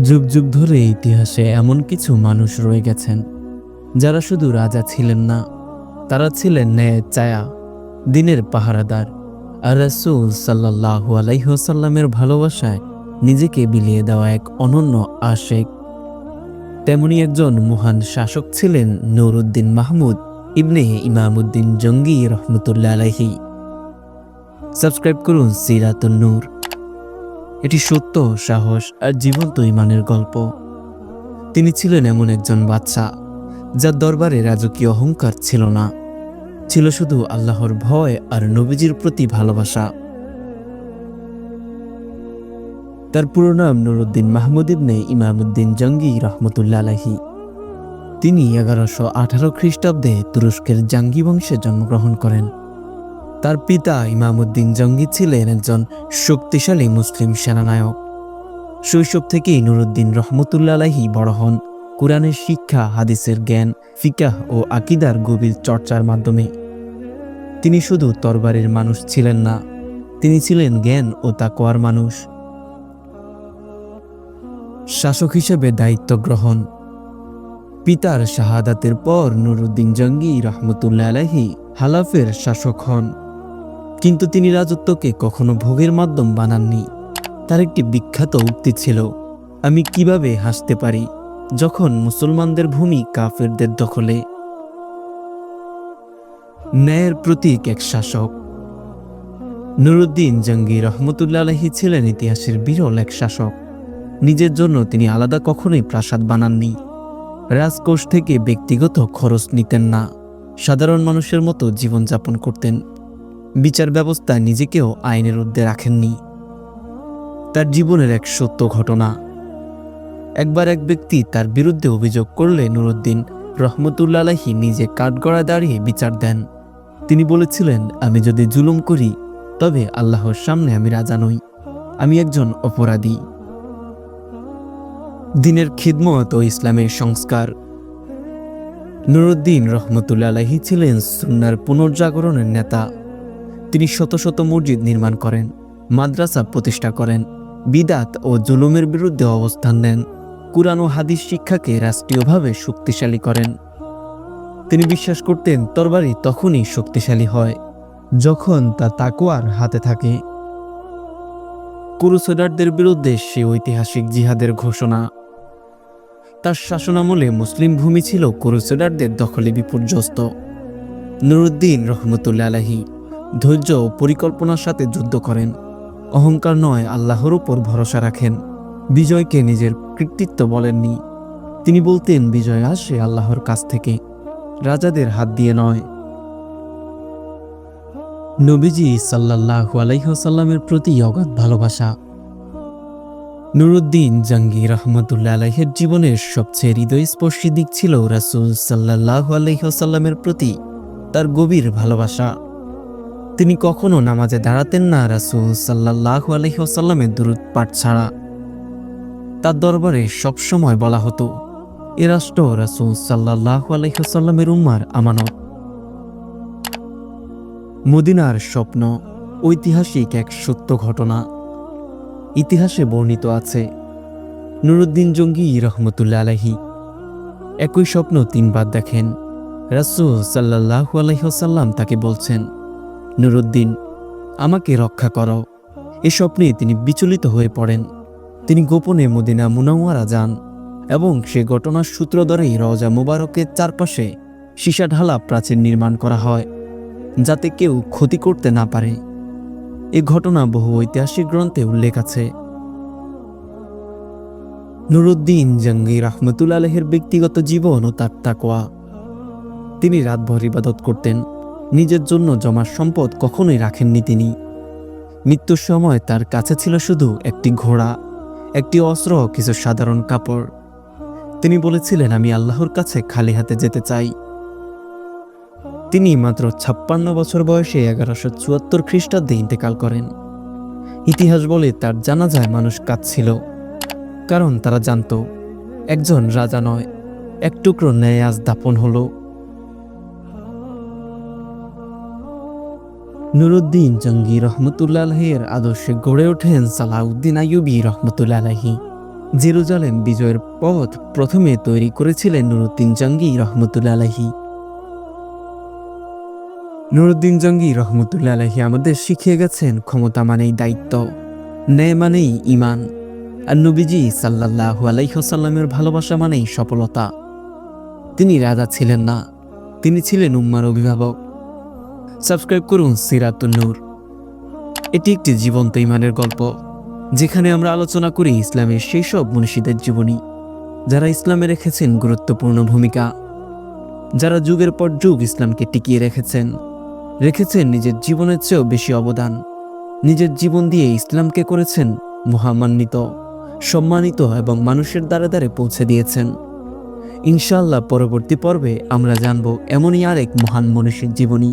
যুগ যুগ ধরে ইতিহাসে এমন কিছু মানুষ রয়ে গেছেন, যারা শুধু রাজা ছিলেন না, তারা ছিলেন ন্যায়ের চায়া দিনের পাহারাদার। আর রাসূল সাল্লাহ আলাইহসাল্লামের ভালোবাসায় নিজেকে বিলিয়ে দেওয়া এক অনন্য আশেক। তেমনি একজন মহান শাসক ছিলেন নুরুদ্দিন মাহমুদ ইবনে ইমামুদ্দিন জঙ্গি রহমতুল্লাহ আলাইহি। সাবস্ক্রাইব করুন সিরাতুন নূর। এটি সত্য, সাহস আর জীবন্ত ইমানের গল্প। তিনি ছিলেন এমন একজন বাচ্চা যার দরবারে রাজকীয় অহংকার ছিল না। ছিল শুধু আল্লাহর ভয় আর নবীজির প্রতি ভালোবাসা। তার পুরো নাম নুরুদ্দিন মাহমুদ ইবনে ইমামুদ্দিন জঙ্গি রহমতুল্লা আলাহি তিনি এগারোশো আঠারো খ্রিস্টাব্দে তুরস্কের জাঙ্গি বংশে জন্মগ্রহণ করেন। তার পিতা ইমামুদ্দিন জঙ্গি ছিলেন একজন শক্তিশালী মুসলিম সেনানায়ক। শৈশব থেকেই নুরুদ্দিন রহমতুল্লা আলাহি বড় হন। কোরআনের শিক্ষা, হাদিসের জ্ঞান, ফিকাহ ও আকিদার গভীর চর্চার মাধ্যমে। তিনি শুধু তরবারের মানুষ ছিলেন না, তিনি ছিলেন জ্ঞান ও তাকোয়ার মানুষ। শাসক হিসেবে দায়িত্ব গ্রহণ। পিতার শাহাদাতের পর নুরুদ্দিন জঙ্গি রহমতুল্লাহ আলাহি হালাফের শাসক হন। কিন্তু তিনি রাজত্বকে কখনো ভোগের মাধ্যম বানাননি। তার একটি বিখ্যাত উক্তি ছিল, আমি কীভাবে হাসতে পারি যখন মুসলমানদের ভূমি কাফেরদের দখলে? ন্যায়ের প্রতীক এক শাসক। নুরুদ্দিন জঙ্গি রহমতুল্লা আলহি ছিলেন ইতিহাসের বিরল এক শাসক। নিজের জন্য তিনি আলাদা কখনোই প্রাসাদ বানাননি। রাজকোষ থেকে ব্যক্তিগত খরচ নিতেন না। সাধারণ মানুষের মতো জীবনযাপন করতেন। বিচার ব্যবস্থা নিজেকেও আইনের ঊর্ধ্বে রাখেননি। তার জীবনের এক সত্য ঘটনা। একবার এক ব্যক্তি তার বিরুদ্ধে অভিযোগ করলে নুরুদ্দিন রহমতুল্লাহি নিজে কাঠগড়ায় দাঁড়িয়ে বিচার দেন। তিনি বলেছিলেন, আমি যদি জুলুম করি, তবে আল্লাহর সামনে আমি রাজা নই। আমি একজন অপরাধী। দিনের খিদমত ও ইসলামের সংস্কার। নুরুদ্দিন রহমতুল্লাহি ছিলেন সুন্নার পুনর্জাগরণের নেতা। তিনি শত শত মসজিদ নির্মাণ করেন, মাদ্রাসা প্রতিষ্ঠা করেন, বিদাত ও জুলুমের বিরুদ্ধে অবস্থান নেন, কুরআন ও হাদিস শিক্ষাকে রাষ্ট্রীয়ভাবে শক্তিশালী করেন। তিনি বিশ্বাস করতেন তরবারি তখনই শক্তিশালী হয়, যখন তা তাকুয়ার হাতে থাকে। কুরুসেডারদের বিরুদ্ধে সে ঐতিহাসিক জিহাদের ঘোষণা। তার শাসনামলে মুসলিম ভূমি ছিল কুরুসেডারদের দখলে বিপর্যস্ত। নুরুদ্দিন রহমতুল্লা আলাহি ধৈর্য ও পরিকল্পনার সাথে যুদ্ধ করেন। অহংকার নয়, আল্লাহর উপর ভরসা রাখেন। বিজয়কে নিজের কৃতিত্ব বলেননি। তিনি বলতেন, বিজয় আসে আল্লাহর কাছ থেকে। রাজাদের হাত দিয়ে নয়। নবীজি সাল্লাল্লাহু আলাইহসাল্লামের প্রতি অগাধ ভালোবাসা। নুরুদ্দিন জাঙ্গি রহমতুল্লা আলাইহের জীবনের সবচেয়ে হৃদয়স্পর্শী দিক ছিল রাসুল সাল্লাহ আলাইহসাল্লামের প্রতি তার গভীর ভালোবাসা। তিনি কখনো নামাজে দাঁড়াতেন না রাসুল সাল্লাহ আলহিহসাল্লামের দূরত পাঠ ছাড়া। তার দরবারে সবসময় বলা হতো, এ রাষ্ট্র রাসুল সাল্লাহ আলহিহসাল্লামের উম্মার আমানত। মদিনার স্বপ্ন, ঐতিহাসিক এক সত্য ঘটনা। ইতিহাসে বর্ণিত আছে, নুরুদ্দিন জঙ্গি রহমতুল্লা আলাহি একই স্বপ্ন তিনবার দেখেন। রাসুল সাল্লাহ আলহিহসাল্লাম তাকে বলছেন নুরুদ্দিন, আমাকে রক্ষা করো। এ স্বপ্নে তিনি বিচলিত হয়ে পড়েন। তিনি গোপনে মদিনা মুনাওয়ারা যান এবং সে ঘটনার সূত্র ধরেই রজা মুবারকের চারপাশে সীসা ঢালা প্রাচীর নির্মাণ করা হয়, যাতে কেউ ক্ষতি করতে না পারে। এ ঘটনা বহু ঐতিহাসিক গ্রন্থে উল্লেখ আছে। নুরুদ্দিন জঙ্গি রহমতুল আলহের ব্যক্তিগত জীবন ও তার তাকোয়া তিনি রাতভর ইবাদত করতেন। নিজের জন্য জমা সম্পদ কখনোই রাখেননি তিনি। মৃত্যুর সময় তার কাছে ছিল শুধু একটি ঘোড়া, একটি অস্ত্র কিছু সাধারণ কাপড়। তিনি বলেছিলেন, আমি আল্লাহর কাছে খালি হাতে যেতে চাই। তিনি মাত্র ছাপ্পান্ন বছর বয়সে এগারোশো চুয়াত্তর খ্রিস্টাব্দে ইন্তেকাল করেন। ইতিহাস বলে তার জানাজায় মানুষ কাঁদছিল, কারণ তারা জানত, একজন রাজা নয়, এক টুকরো ন্যায় আজ দাপন হলো। নুরুদ্দিন জঙ্গি রহমতুল্লাহ আলহের আদর্শে গড়ে ওঠেন সালাউদ্দিন আইয়ুবি রহমতুল্লাহ আলহি। জেরুজালেম বিজয়ের পথ প্রথমে তৈরি করেছিলেন নুরুদ্দিন জঙ্গি রহমতুল্লা আলাহি। নুরুদ্দিন জঙ্গি রহমতুল্লা আলাহি আমাদের শিখিয়ে গেছেন ক্ষমতা মানেই দায়িত্ব, ন্যায় মানেই ইমান। আর নবীজি সাল্লাহ আলাইহসাল্লামের ভালোবাসা মানেই সফলতা। তিনি রাজা ছিলেন না, তিনি ছিলেন উম্মার অভিভাবক। সাবস্ক্রাইব করুন সিরাতুন্নূর এটি একটি জীবন্ত ইমানের গল্প, যেখানে আমরা আলোচনা করি ইসলামের সেই সব মনীষীদের জীবনী, যারা ইসলামে রেখেছেন গুরুত্বপূর্ণ ভূমিকা, যারা যুগের পর যুগ ইসলামকে টিকিয়ে রেখেছেন রেখেছেন নিজের জীবনের চেয়েও বেশি অবদান, নিজের জীবন দিয়ে ইসলামকে করেছেন মহামান্বিত, সম্মানিত এবং মানুষের দ্বারে দ্বারে পৌঁছে দিয়েছেন। ইনশাআল্লাহ পরবর্তী পর্বে আমরা জানব এমনই আরেক মহান মনীষীর জীবনী।